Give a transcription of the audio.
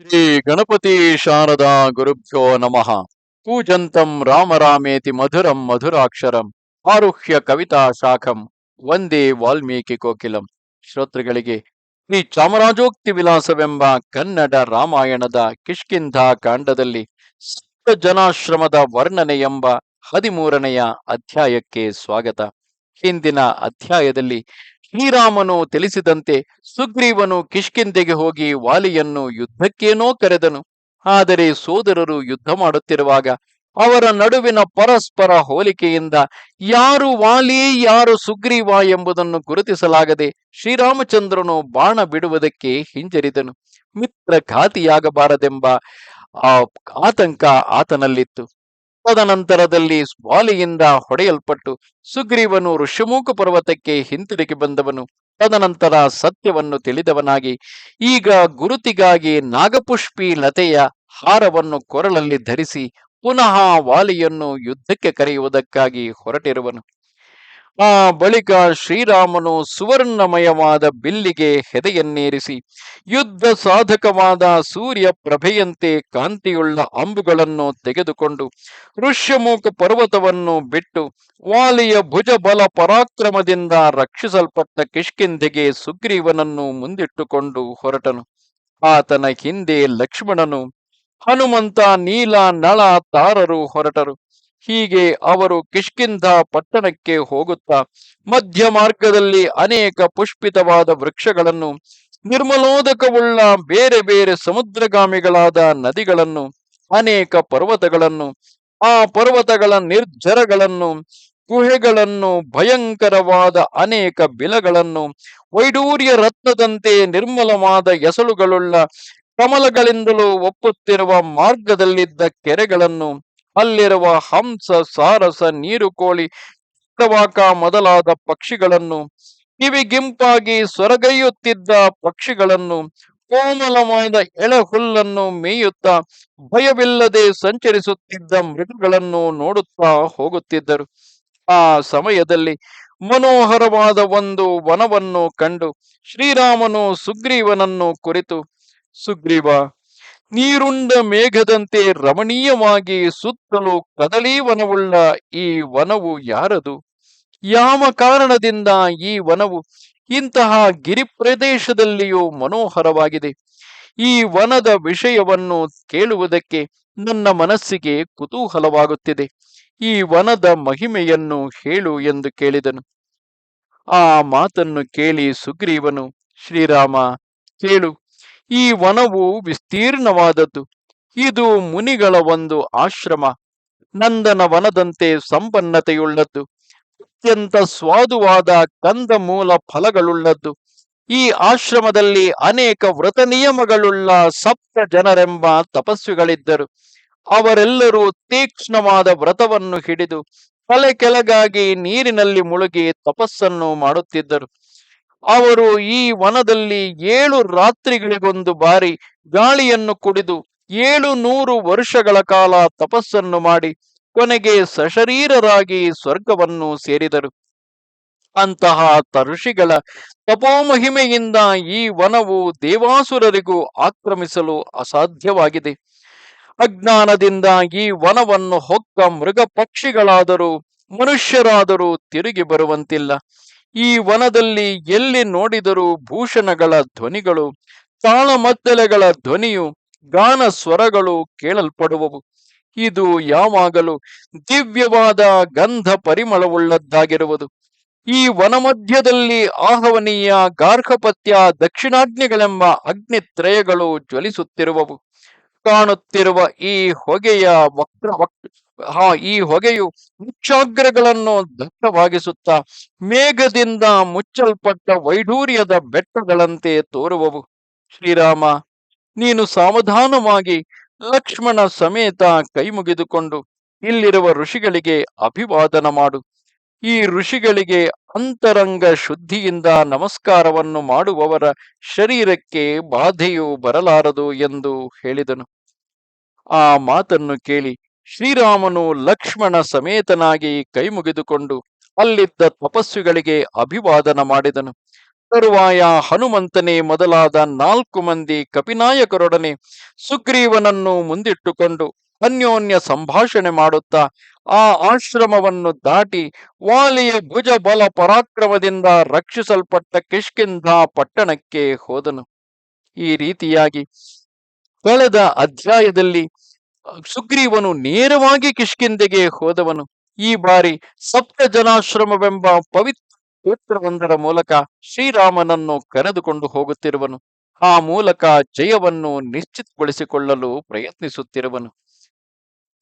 ಶ್ರೀ ಗಣಪತಿ ಶಾರದಾ ಗುರುಭ್ಯೋ ನಮಃ. ಕೂಜಂತಂ ರಾಮರಾಮೇತಿ ಮಧುರಂ ಮಧುರಾಕ್ಷರಂ ಆರುಹ್ಯ ಕವಿತಾ ಶಾಖಂ ವಂದೇ ವಾಲ್ಮೀಕಿ ಕೋಕಿಲಂ. ಶ್ರೋತೃಗಳಿಗೆ ಶ್ರೀ ಚಾಮರಾಜೋಕ್ತಿ ವಿಲಾಸವೆಂಬ ಕನ್ನಡ ರಾಮಾಯಣದ ಕಿಷ್ಕಿಂಧ ಕಾಂಡದಲ್ಲಿ ಸಪ್ತ ಜನಾಶ್ರಮದ ವರ್ಣನೆ ಎಂಬ ಹದಿಮೂರನೆಯ ಅಧ್ಯಾಯಕ್ಕೆ ಸ್ವಾಗತ. ಹಿಂದಿನ ಅಧ್ಯಾಯದಲ್ಲಿ ಶ್ರೀರಾಮನು ತಿಳಿಸಿದಂತೆ ಸುಗ್ರೀವನು ಕಿಷ್ಕಿಂದೆಗೆ ಹೋಗಿ ವಾಲಿಯನ್ನು ಯುದ್ಧಕ್ಕೇನೋ ಕರೆದನು. ಆದರೆ ಸೋದರರು ಯುದ್ಧ ಮಾಡುತ್ತಿರುವಾಗ ಅವರ ನಡುವಿನ ಪರಸ್ಪರ ಹೋಲಿಕೆಯಿಂದ ಯಾರು ವಾಲಿ, ಯಾರು ಸುಗ್ರೀವ ಎಂಬುದನ್ನು ಗುರುತಿಸಲಾಗದೆ ಶ್ರೀರಾಮಚಂದ್ರನು ಬಾಣ ಬಿಡುವುದಕ್ಕೆ ಹಿಂಜರಿದನು. ಮಿತ್ರ ಘಾತಿಯಾಗಬಾರದೆಂಬ ಆ ಆತಂಕ ಆತನಲ್ಲಿತ್ತು. ತದನಂತರದಲ್ಲಿ ವಾಲಿಯಿಂದ ಹೊಡೆಯಲ್ಪಟ್ಟು ಸುಗ್ರೀವನು ಋಷಮುಖ ಪರ್ವತಕ್ಕೆ ಹಿಂತಿರುಗಿ ಬಂದವನು. ತದನಂತರ ಸತ್ಯವನ್ನು ತಿಳಿದವನಾಗಿ ಈಗ ಗುರುತಿಗಾಗಿ ನಾಗಪುಷ್ಪಿ ಲತೆಯ ಹಾರವನ್ನು ಕೊರಳಲ್ಲಿ ಧರಿಸಿ ಪುನಃ ವಾಲಿಯನ್ನು ಯುದ್ಧಕ್ಕೆ ಕರೆಯುವುದಕ್ಕಾಗಿ ಹೊರಟಿರುವನು. ಆ ಬಳಿಕ ಶ್ರೀರಾಮನು ಸುವರ್ಣಮಯವಾದ ಬಿಲ್ಲಿಗೆ ಹೆದೆಯನ್ನೇರಿಸಿ, ಯುದ್ಧ ಸಾಧಕವಾದ ಸೂರ್ಯ ಪ್ರಭೆಯಂತೆ ಕಾಂತಿಯುಳ್ಳ ಅಂಬುಗಳನ್ನು ತೆಗೆದುಕೊಂಡು ಋಷ್ಯಮೂಕ ಪರ್ವತವನ್ನು ಬಿಟ್ಟು ವಾಲಿಯ ಭುಜಬಲ ಪರಾಕ್ರಮದಿಂದ ರಕ್ಷಿಸಲ್ಪಟ್ಟ ಕಿಷ್ಕಿಂಧೆಗೆ ಸುಗ್ರೀವನನ್ನು ಮುಂದಿಟ್ಟುಕೊಂಡು ಹೊರಟನು. ಆತನ ಹಿಂದೆ ಲಕ್ಷ್ಮಣನು ಹನುಮಂತ, ನೀಲ, ನಳ ತಾರರು ಹೊರಟರು. ಹೀಗೆ ಅವರು ಕಿಷ್ಕಿಂಧ ಪಟ್ಟಣಕ್ಕೆ ಹೋಗುತ್ತಾ ಮಧ್ಯ ಮಾರ್ಗದಲ್ಲಿ ಅನೇಕ ಪುಷ್ಪಿತವಾದ ವೃಕ್ಷಗಳನ್ನು, ನಿರ್ಮಲೋದಕವುಳ್ಳ ಬೇರೆ ಬೇರೆ ಸಮುದ್ರಗಾಮಿಗಳಾದ ನದಿಗಳನ್ನು, ಅನೇಕ ಪರ್ವತಗಳನ್ನು, ಆ ಪರ್ವತಗಳ ನಿರ್ಜರಗಳನ್ನು, ಗುಹೆಗಳನ್ನು, ಭಯಂಕರವಾದ ಅನೇಕ ಬಿಲಗಳನ್ನು, ವೈಡೂರ್ಯ ರತ್ನದಂತೆ ನಿರ್ಮಲವಾದ ಎಸಳುಗಳುಳ್ಳ ಕಮಲಗಳಿಂದಲೂ ಒಪ್ಪುತ್ತಿರುವ ಮಾರ್ಗದಲ್ಲಿದ್ದ ಕೆರೆಗಳನ್ನು ಅಲ್ಲಿರುವ ಹಂಸ, ಸಾರಸ, ನೀರುಕೋಳಿ ಚಿತ್ರವಾಕ ಮೊದಲಾದ ಪಕ್ಷಿಗಳನ್ನು ಕಿವಿಗಿಂಪಾಗಿ ಸೊರಗೈಯುತ್ತಿದ್ದ ಪಕ್ಷಿಗಳನ್ನು, ಕೋಮಲವಾದ ಎಳೆಹುಲ್ಲನ್ನು ಮೇಯುತ್ತಾ ಭಯವಿಲ್ಲದೆ ಸಂಚರಿಸುತ್ತಿದ್ದ ಮೃಗಗಳನ್ನು ನೋಡುತ್ತಾ ಹೋಗುತ್ತಿದ್ದರು. ಆ ಸಮಯದಲ್ಲಿ ಮನೋಹರವಾದ ಒಂದು ವನವನ್ನು ಕಂಡು ಶ್ರೀರಾಮನು ಸುಗ್ರೀವನನ್ನು ಕುರಿತು, ಸುಗ್ರೀವ ನೀರುಂಡ ಮೇಘದಂತೆ ರಮಣೀಯವಾಗಿ ಸುತ್ತಲೂ ಕದಲೀವನವುಳ್ಳ ಈ ವನವು ಯಾರದು? ಯಾವ ಕಾರಣದಿಂದ ಈ ವನವು ಇಂತಹ ಗಿರಿ ಪ್ರದೇಶದಲ್ಲಿಯೂ ಮನೋಹರವಾಗಿದೆ? ಈ ವನದ ವಿಷಯವನ್ನು ಕೇಳುವುದಕ್ಕೆ ನನ್ನ ಮನಸ್ಸಿಗೆ ಕುತೂಹಲವಾಗುತ್ತಿದೆ. ಈ ವನದ ಮಹಿಮೆಯನ್ನು ಹೇಳು ಎಂದು ಕೇಳಿದನು. ಆ ಮಾತನ್ನು ಕೇಳಿ ಸುಗ್ರೀವನು, ಶ್ರೀರಾಮ, ಕೇಳು. ಈ ವನವು ವಿಸ್ತೀರ್ಣವಾದದ್ದು. ಇದು ಮುನಿಗಳ ಒಂದು ಆಶ್ರಮ. ನಂದನ ವನದಂತೆ ಸಂಪನ್ನತೆಯುಳ್ಳದ್ದು. ಅತ್ಯಂತ ಸ್ವಾದುವಾದ ಕಂದ ಮೂಲ ಫಲಗಳುಳ್ಳದ್ದು. ಈ ಆಶ್ರಮದಲ್ಲಿ ಅನೇಕ ವ್ರತ ನಿಯಮಗಳುಳ್ಳ ಸಪ್ತ ಜನರೆಂಬ ತಪಸ್ವಿಗಳಿದ್ದರು. ಅವರೆಲ್ಲರೂ ತೀಕ್ಷ್ಣವಾದ ವ್ರತವನ್ನು ಹಿಡಿದು ತಲೆ ಕೆಳಗಾಗಿ ನೀರಿನಲ್ಲಿ ಮುಳುಗಿ ತಪಸ್ಸನ್ನು ಮಾಡುತ್ತಿದ್ದರು. ಅವರು ಈ ವನದಲ್ಲಿ ಏಳು ರಾತ್ರಿಗಳಿಗೊಂದು ಬಾರಿ ಗಾಳಿಯನ್ನು ಕುಡಿದು ಏಳು ನೂರು ವರ್ಷಗಳ ಕಾಲ ತಪಸ್ಸನ್ನು ಮಾಡಿ ಕೊನೆಗೆ ಸಶರೀರರಾಗಿ ಸ್ವರ್ಗವನ್ನು ಸೇರಿದರು. ಅಂತಹ ತರುಷಿಗಳ ತಪೋಮಹಿಮೆಯಿಂದ ಈ ವನವು ದೇವಾಸುರರಿಗೂ ಆಕ್ರಮಿಸಲು ಅಸಾಧ್ಯವಾಗಿದೆ. ಅಜ್ಞಾನದಿಂದ ಈ ವನವನ್ನು ಹೊಕ್ಕ ಮೃಗ ಪಕ್ಷಿಗಳಾದರೂ ಮನುಷ್ಯರಾದರೂ ತಿರುಗಿ ಬರುವಂತಿಲ್ಲ. ಈ ವನದಲ್ಲಿ ಎಲ್ಲಿ ನೋಡಿದರೂ ಭೂಷಣಗಳ ಧ್ವನಿಗಳು, ತಾಳಮದ್ದಲೆಗಳ ಧ್ವನಿಯು, ಗಾನ ಸ್ವರಗಳು ಕೇಳಲ್ಪಡುವವು. ಇದು ಯಾವಾಗಲೂ ದಿವ್ಯವಾದ ಗಂಧ ಪರಿಮಳವುಳ್ಳದ್ದಾಗಿರುವುದು. ಈ ವನಮಧ್ಯದಲ್ಲಿ ಆಹವನೀಯ ಗಾರ್ಹಪತ್ಯ ದಕ್ಷಿಣಾಗ್ನಿಗಳೆಂಬ ಅಗ್ನಿತ್ರಯಗಳು ಜ್ವಲಿಸುತ್ತಿರುವವು. ಕಾಣುತ್ತಿರುವ ಈ ಹೊಗೆಯ ವಕ್ರ ವಕ್ ಹಾ, ಈ ಹೊಗೆಯು ಮುಚ್ಚಾಗ್ರಗಳನ್ನು ದಟ್ಟವಾಗಿಸುತ್ತಾ ಮೇಘದಿಂದ ಮುಚ್ಚಲ್ಪಟ್ಟ ವೈಢೂರ್ಯದ ಬೆಟ್ಟಗಳಂತೆ ತೋರುವವು. ಶ್ರೀರಾಮ, ನೀನು ಸಾವಧಾನವಾಗಿ ಲಕ್ಷ್ಮಣ ಸಮೇತ ಕೈ ಮುಗಿದುಕೊಂಡು ಇಲ್ಲಿರುವ ಋಷಿಗಳಿಗೆ ಅಭಿವಾದನ ಮಾಡು. ಈ ಋಷಿಗಳಿಗೆ ಅಂತರಂಗ ಶುದ್ಧಿಯಿಂದ ನಮಸ್ಕಾರವನ್ನು ಮಾಡುವವರ ಶರೀರಕ್ಕೆ ಬಾಧೆಯು ಬರಲಾರದು ಎಂದು ಹೇಳಿದನು. ಆ ಮಾತನ್ನು ಕೇಳಿ ಶ್ರೀರಾಮನು ಲಕ್ಷ್ಮಣ ಸಮೇತನಾಗಿ ಕೈಮುಗಿದುಕೊಂಡು ಅಲ್ಲಿದ್ದ ತಪಸ್ವಿಗಳಿಗೆ ಅಭಿವಾದನ ಮಾಡಿದನು. ತರುವಾಯ ಹನುಮಂತನೇ ಮೊದಲಾದ ನಾಲ್ಕು ಮಂದಿ ಕಪಿನಾಯಕರೊಡನೆ ಸುಗ್ರೀವನನ್ನು ಮುಂದಿಟ್ಟುಕೊಂಡು ಅನ್ಯೋನ್ಯ ಸಂಭಾಷಣೆ ಮಾಡುತ್ತಾ ಆ ಆಶ್ರಮವನ್ನು ದಾಟಿ ವಾಲಿಯ ಭುಜ ಬಲ ಪರಾಕ್ರಮದಿಂದ ರಕ್ಷಿಸಲ್ಪಟ್ಟ ಕಿಷ್ಕಿಂಧ ಪಟ್ಟಣಕ್ಕೆ ಹೋದನು. ಈ ರೀತಿಯಾಗಿ ಕಳೆದ ಅಧ್ಯಾಯದಲ್ಲಿ ಸುಗ್ರೀವನು ನೇರವಾಗಿ ಕಿಷ್ಕಿಂದೆಗೆ ಹೋದವನು. ಈ ಬಾರಿ ಸಪ್ತ ಜನಾಶ್ರಮವೆಂಬ ಪವಿತ್ರ ಕ್ಷೇತ್ರವೊಂದರ ಮೂಲಕ ಶ್ರೀರಾಮನನ್ನು ಕರೆದುಕೊಂಡು ಹೋಗುತ್ತಿರುವನು. ಆ ಮೂಲಕ ಜಯವನ್ನು ನಿಶ್ಚಿತಗೊಳಿಸಿಕೊಳ್ಳಲು ಪ್ರಯತ್ನಿಸುತ್ತಿರುವನು.